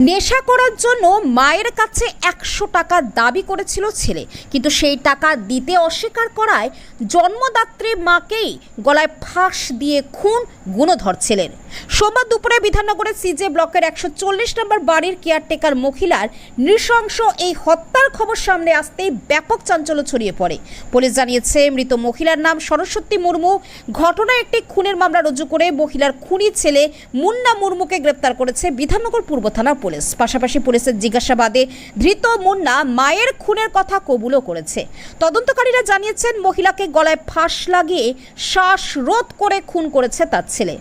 নেশা করার জন্য মায়ের কাছে একশো টাকা দাবি করেছিল ছেলে। কিন্তু সেই টাকা দিতে অস্বীকার করায় জন্মদাত্রী মাকেই গলায় ফাঁস দিয়ে খুন গুণধর ছেলের। সোমবার দুপুরে বিধাননগরের সিজে ব্লকের একশো চল্লিশ নম্বর বাড়ির কেয়ারটেকার মহিলার নৃশংস এই হত্যার খবর সামনে আসতেই ব্যাপক চাঞ্চল্য ছড়িয়ে পড়ে। পুলিশ জানিয়েছে, মৃত মহিলার নাম সরস্বতী মুর্মু। ঘটনায় একটি খুনের মামলা রুজু করে মহিলার খুনি ছেলে মুন্না মুর্মুকে গ্রেপ্তার করেছে বিধাননগর পূর্ব থানার পুলিশ। পাশাপাশি পুলিশের জিজ্ঞাসাবাদে ধৃত মুন্না মায়ের খুনের কথা কবুলও করেছে। তদন্তকারীরা জানিয়েছেন, মহিলাকে গলায় ফাঁস লাগিয়ে শ্বাসরোধ করে খুন করেছে তার ছেলে।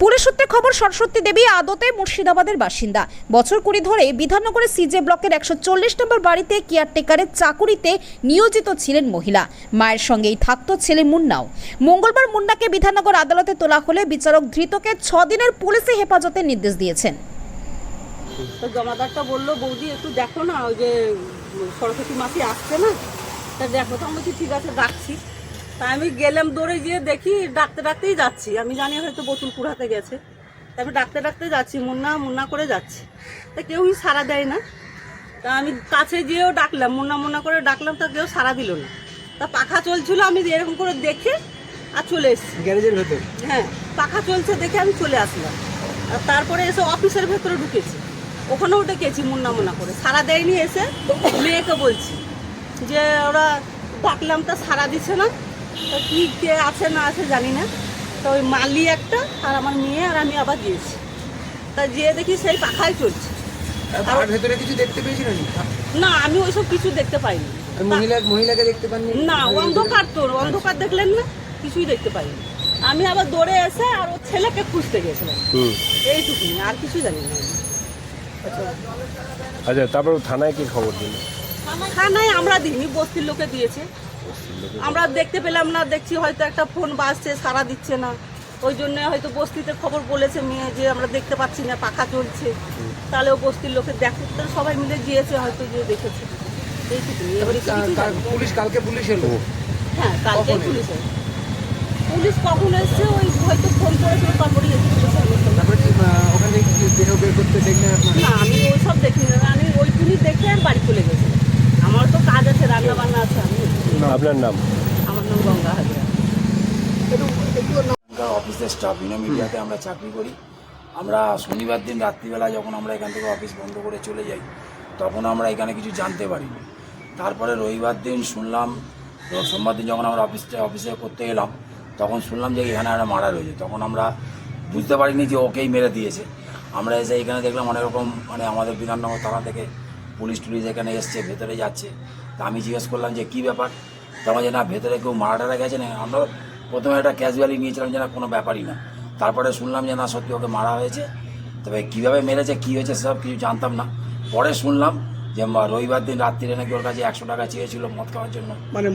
পুলিশ সূত্রে খবর, সরস্বতী দেবী আদতে মুর্শিদাবাদের বাসিন্দা। বছর কুড়ি ধরে বিধাননগরের সিজে ব্লকের একশো চল্লিশ নম্বর বাড়িতে কেয়ারটেকারের চাকুরিতে নিয়োজিত ছিলেন মহিলা। মায়ের সঙ্গেই থাকতো ছেলে মুন্নাও। মঙ্গলবার মুন্নাকে বিধাননগর আদালতে তোলা হলে বিচারক ধৃতকে ছ দিনের পুলিশি হেফাজতের নির্দেশ দিয়েছেন। তো জমাদারটা বলল, বৌদি, একটু দেখো না, ওই যে সরস্বতী মাসি আসছে না? তা দেখো, তো আমি ঠিক আছে ডাকছি তা আমি গেলাম দৌড়ে গিয়ে দেখি ডাকতে ডাকতেই যাচ্ছি। আমি জানি হয়তো বোতল কুড়াতে গেছে। তারপর ডাকতে ডাকতে যাচ্ছি মুন্না মুন্না করে যাচ্ছি। তা কেউই সাড়া দেয় না। তা আমি কাছে গিয়েও ডাকলাম মুন্না মুন্না করে ডাকলাম তা কেউ সাড়া দিল না। তা পাখা চলছিল আমি এরকম করে দেখে আর চলে এসেছি। গ্যারেজের ভেতর? হ্যাঁ পাখা চলছে দেখে আমি চলে আসলাম। আর তারপরে এসে অফিসের ভেতরে ঢুকেছি। ওখানেও ডেকেছি মুন্না মুন্না করে। সারা দেয়নি এসে মেয়েকে বলছি যে ওরা ডাকলাম তা সারা দিচ্ছে না। তো কি কে আছে না আছে জানি না। তো ওই মালি একটা আর আমার মেয়ে আর আমি আবার দিয়েছি তা যেয়ে দেখি সেই পাখাই চলছে। তার ভেতরে কিছু দেখতে না আমি ওইসব কিছু দেখতে পাইনি। মহিলা মহিলাকে দেখতে পাননি? না অন্ধকার তোর অন্ধকার দেখলেন না কিছুই দেখতে পাইনি। আমি আবার দৌড়ে এসে আর ওর ছেলেকে খুঁজতে গেছিলাম আর কিছু জানি না। আমি। আচ্ছা তারপর থানায় কি খবর দিল? থানায় আমরা দিইনি বস্তির লোকে দিয়েছে। আমরা দেখতে পেলাম না দেখছি হয়তো একটা ফোন বাজছে সারা দিচ্ছে না। ওই জন্য হয়তো বস্তিতে খবর বলেছে মেয়ে যে আমরা দেখতে পাচ্ছি না পাখা চলছে। তাহলে ও বস্তির লোকে দেখতে তো সবাই মিলে গিয়েছে হয়তো যে দেখেছে। পুলিশ কালকে পুলিশ এলো? হ্যাঁ কালকে এলো? পুলিশ পুলিশ কখন এসছে ওই হয়তো ফোন করেছিল তারপরে ওখান বের করতে দেখলেন না আমি ওই সব দেখিনি। আমি ওইটুকুনি দেখে আর বাড়ি চলে গেছি আমার তো কাজ আছে রান্না বান্না আছে আমি আপনার নাম? আমার নাম গঙ্গা হাজরা। অফিসের স্টাফ ইনো মিডিয়াতে আমরা চাকরি করি। আমরা শনিবার দিন রাত্রিবেলা যখন আমরা এখান থেকে অফিস বন্ধ করে চলে যাই তখন আমরা এখানে কিছু জানতে পারিনি তারপরে রবিবার দিন শুনলাম সোমবার দিন যখন আমরা অফিসটা অফিসে করতে এলাম তখন শুনলাম যে এখানে একটা মারা রয়েছে। তখন আমরা বুঝতে পারিনি যে ওকেই মেরে দিয়েছে। আমরা এসে এখানে দেখলাম অনেক রকম মানে আমাদের বিধাননগর থানা থেকে পুলিশ টুলিশ এখানে এসছে ভেতরে যাচ্ছে। তা আমি জিজ্ঞেস করলাম যে কী ব্যাপার? তখন যে না ভেতরে কেউ মারা টারা গেছে না? আমরা প্রথমে একটা ক্যাজুয়ালি নিয়েছিলাম যে না কোনো ব্যাপারই না। তারপরে শুনলাম যে না সত্যি ওকে মারা হয়েছে। তবে কীভাবে মেরেছে কী হয়েছে সব কিছু জানতাম না। পরে শুনলাম যে মা- রবিবার দিন রাত্রিরে নাকি ওর কাছে একশো টাকা চেয়েছিল মদ খাওয়ার জন্য। মানে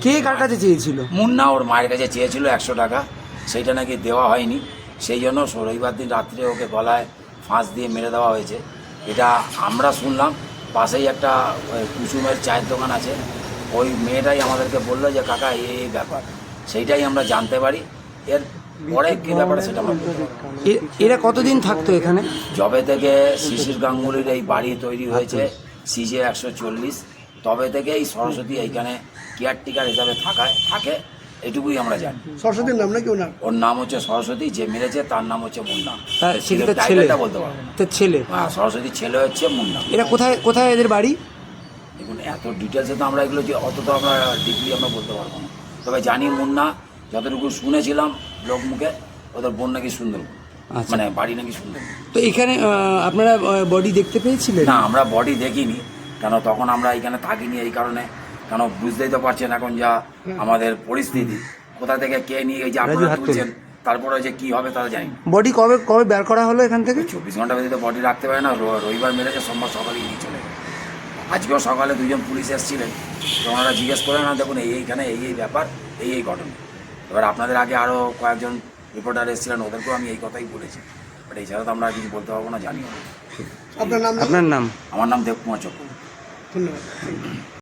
কে কার কাছে চেয়েছিল? মুন্না ওর মায়ের কাছে চেয়েছিল একশো টাকা। সেইটা নাকি দেওয়া হয়নি। সেই জন্য রবিবার দিন রাত্রে ওকে গলায় ফাঁস দিয়ে মেরে দেওয়া হয়েছে। এটা আমরা শুনলাম। পাশেই একটা কুসুমের চায়ের দোকান আছে। ওই মেয়েটাই আমাদেরকে বলল যে কাকা এই এই ব্যাপার। সেইটাই আমরা জানতে পারি। এর পরে কী ব্যাপার সেটা আমরা এরা কতদিন থাকতো এখানে? যবে থেকে শিশির গাঙ্গুলির এই বাড়ি তৈরি হয়েছে সিজে একশো চল্লিশ তবে থেকে এই সরস্বতী এইখানে কেয়ারটেকার হিসাবে থাকায় থাকে। এটুকুই আমরা জানি। সরস্বতীর নাম নাকি ওনার? ওর নাম হচ্ছে সরস্বতী যে মেরেছে তার নাম হচ্ছে মুন্না। হ্যাঁ, সে কি ছেলে? বলতে পারব তার ছেলে। হ্যাঁ সরস্বতীর ছেলে হচ্ছে মুন্না। এরা কোথায় কোথায় এদের বাড়ি? দেখুন এত ডিটেলসে তো আমরা এগুলো যে অত তো আমরা ডিপলি আমরা বলতে পারব না। তবে জানি মুন্না যতটুকু শুনেছিলাম লোক মুখে ওদের বোন নাকি সুন্দর আচ্ছা। মানে বাড়ি নাকি সুন্দর তো এখানে আপনারা বডি দেখতে পেয়েছিলেন? না আমরা বডি দেখিনি কেন তখন আমরা এখানে থাকিনি এই কারণে। কেন বুঝতেই তো পারছেন এখন যা আমাদের পরিস্থিতি। কোথা থেকে কে নিয়ে এই যে আপনারা। তুলছেন তারপরে যে কি হবে তারা জানি বডি কবে কবে বের করা হলো এখান থেকে? চব্বিশ ঘণ্টা ব্যতীত বডি রাখতে পারে না রবিবার মেরেছে সোমবার সকালেই নিয়ে চলে। আজকেও সকালে দুজন পুলিশ এসেছিলেন। তো ওনারা জিজ্ঞেস করে না দেখুন এই এইখানে এই এই ব্যাপার এই এই ঘটনা। এবার আপনাদের আগে আরও কয়েকজন রিপোর্টার এসেছিলেন ওদেরকেও আমি এই কথাই বলেছি। বাট এছাড়া তো আমরা কিছু বলতে পারব না জানিও না। আপনার নাম? আমার নাম দেবকুমার চক্রবর্তী। ধন্যবাদ।